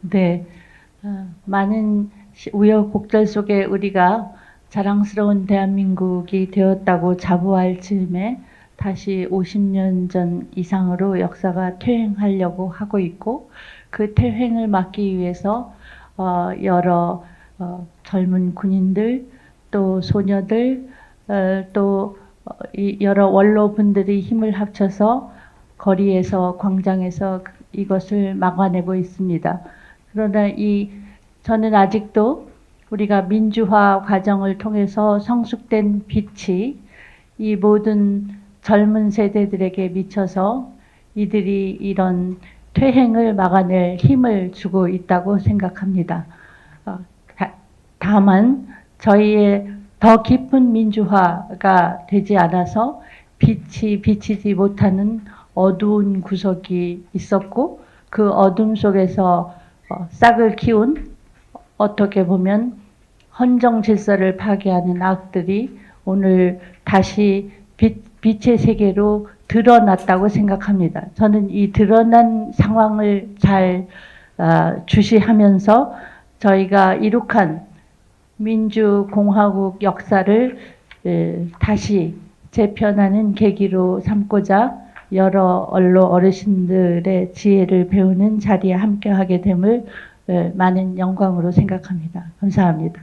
네, 어, 많은 시- 우여곡절 속에 우리가 자랑스러운 대한민국이 되었다고 자부할 즈음에 다시 50년 전 이상으로 역사가 퇴행하려고 하고 있고 그 퇴행을 막기 위해서 어, 여러 어, 젊은 군인들 또 소녀들 어, 또 어, 이 여러 원로분들이 힘을 합쳐서 거리에서 광장에서 이것을 막아내고 있습니다. 그러나 이 저는 아직도 우리가 민주화 과정을 통해서 성숙된 빛이 이 모든 젊은 세대들에게 미쳐서 이들이 이런 퇴행을 막아낼 힘을 주고 있다고 생각합니다. 어, 다- 다만 저희의 더 깊은 민주화가 되지 않아서 빛이 비치지 못하는 어두운 구석이 있었고 그 어둠 속에서 어, 싹을 키운 어떻게 보면 헌정 질서를 파괴하는 악들이 오늘 다시 빛, 빛의 세계로 드러났다고 생각합니다. 저는 이 드러난 상황을 잘 아, 주시하면서 저희가 이룩한 민주공화국 역사를 에, 다시 재편하는 계기로 삼고자 여러 언로 어르신들의 지혜를 배우는 자리에 함께하게 됨을 에, 많은 영광으로 생각합니다. 감사합니다.